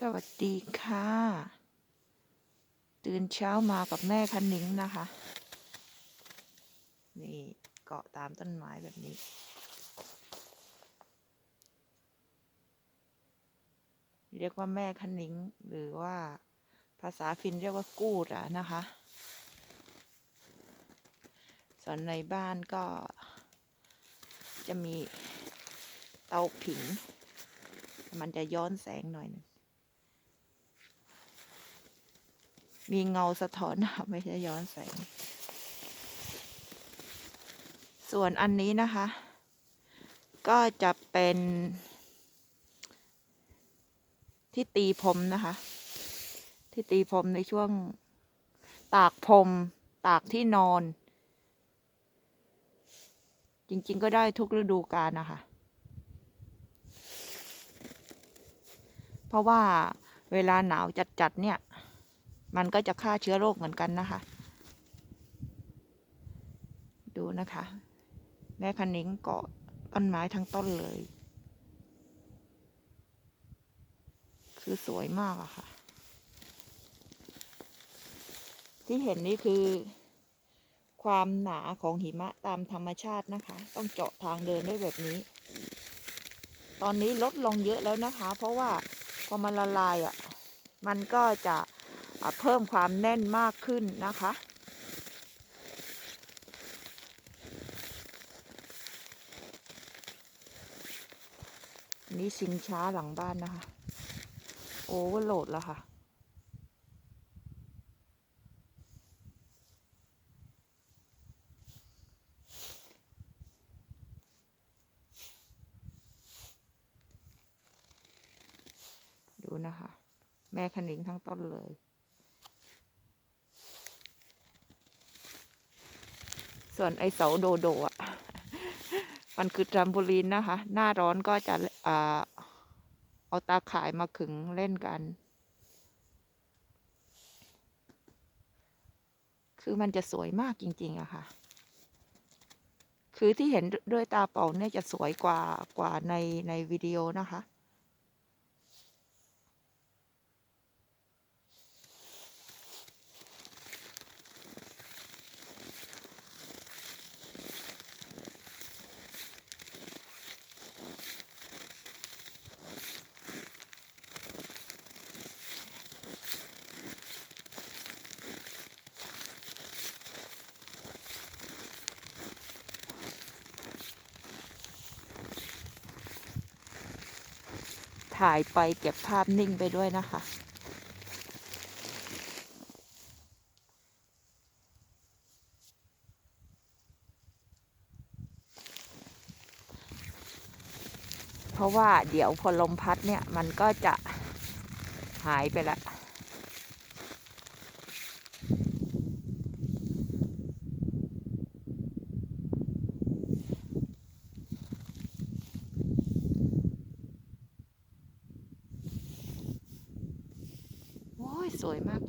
สวัสดีค่ะ ตื่นเช้ามากับแม่คันนิ้งนะคะ นี่เกาะตามต้นไม้แบบนี้ เรียกว่าแม่คันนิ้งหรือว่าภาษาฟินเรียกว่ากูดอะนะคะ ส่วนในบ้านก็จะมีเตาผิง มันจะย้อนแสงหน่อยนึง มีเงาสะท้อนไม่ใช่ย้อนแสง ส่วนอันนี้นะคะ ก็จะเป็น ที่ตีพรมนะคะ ที่ตีพรมในช่วงตากพรมตากที่นอน จริงๆก็ได้ทุกฤดูกาลนะคะ เพราะว่าเวลาหนาวจัดๆเนี่ย มันก็จะฆ่าเชื้อโรคเหมือนกันนะคะ ดูนะคะแม่คันนิ้งเกาะต้นไม้ทั้งต้นเลย คือสวยมากอะค่ะ ที่เห็นนี่คือความหนาของหิมะตามธรรมชาตินะคะ ต้องเจาะทางเดินด้วยแบบนี้ ตอนนี้ลดลงเยอะแล้วนะคะ เพราะว่าพอมันละลายอะ่ะ มันก็จะอะ เพิ่มความแน่นมากขึ้นนะคะนี่ชิงช้าหลังบ้านนะคะ โอเวอร์โหลดแล้วค่ะ ดูนะคะ แม่ขนิงทั้งต้นเลย ส่วนไอเสาโดโดอะมันคือทรัมโบลีนนะคะ หน้าร้อนก็จะอ่าเอาตาข่ายมาขึงเล่นกัน คือมันจะสวยมากจริง ๆอะค่ะ คือที่เห็นด้วยตาเปล่าเนี่ยจะสวยกว่ากว่าในในวิดีโอนะคะ ถ่ายไปเก็บภาพนิ่งไปด้วยนะคะเพราะว่าเดี๋ยวพอลมพัดเนี่ยมันก็จะหายไปละ วยมาก